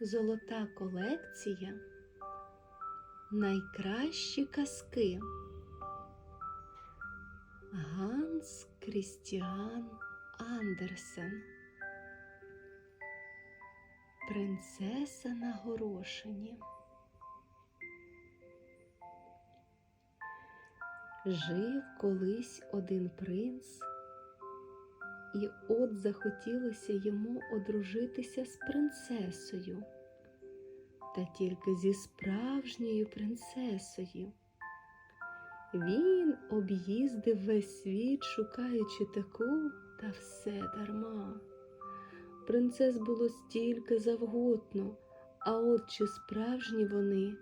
Золота колекція. Найкращі казки. Ганс Крістіан Андерсен. Принцеса на горошині. Жив колись один принц, і от захотілося йому одружитися з принцесою, та тільки зі справжньою принцесою. Він об'їздив весь світ, шукаючи таку, та все дарма. Принцес було стільки завгодно, а от чи справжні вони,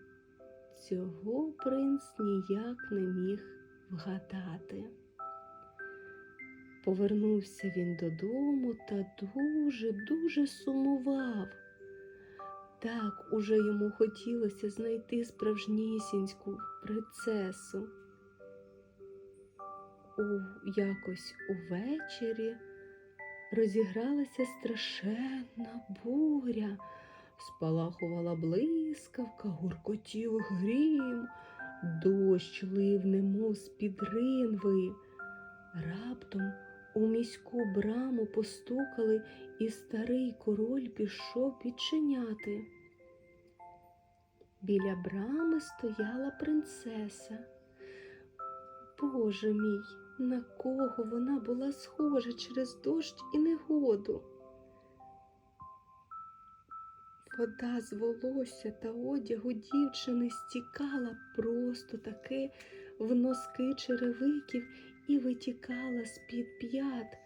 цього принц ніяк не міг вгадати. Повернувся він додому та дуже-дуже сумував. Так уже йому хотілося знайти справжнісіньку принцесу. У якось увечері розігралася страшенна буря, спалахувала блискавка, гуркотів грім, дощ лив, немов з-під ринви. Раптом у міську браму постукали, і старий король пішов відчиняти. Біля брами стояла принцеса. Боже мій, на кого вона була схожа через дощ і негоду? Вода з волосся та одягу дівчини стікала просто таки в носки черевиків і витікала з-під п'ят,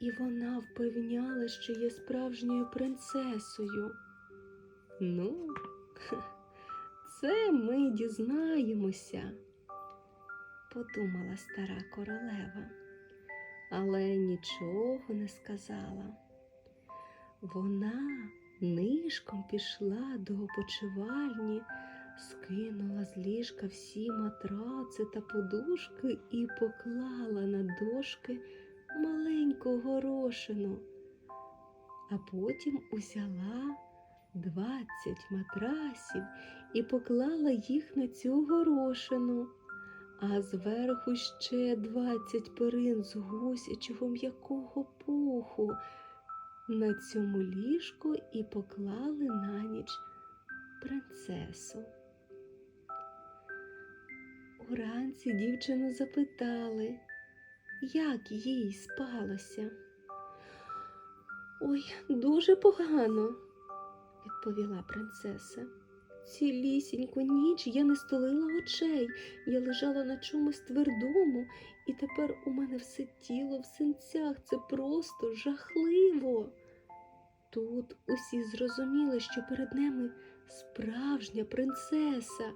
і вона впевняла, що є справжньою принцесою. Ну, це ми дізнаємося, подумала стара королева, але нічого не сказала. Вона нишком пішла до опочивальні, скинула з ліжка всі матраци та подушки і поклала на дошки маленьку горошину, а потім узяла двадцять матрасів і поклала їх на цю горошину, а зверху ще двадцять перин з гусячого м'якого пуху. На цьому ліжку і поклали на ніч принцесу. Уранці дівчину запитали, як їй спалося. Ой, дуже погано, відповіла принцеса. Цілісіньку ніч я не столила очей, я лежала на чомусь твердому, і тепер у мене все тіло в синцях. Це просто жахливо. Тут усі зрозуміли, що перед ними справжня принцеса.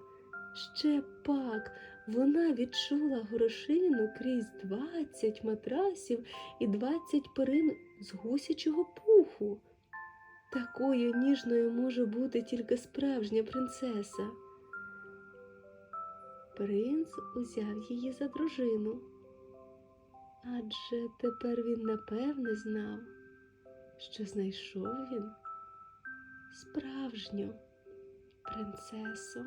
Ще пак вона відчула горошину крізь двадцять матрасів і двадцять перин з гусячого пуху. Такою ніжною може бути тільки справжня принцеса. Принц узяв її за дружину, адже тепер він напевне знав, що знайшов він справжню принцесу.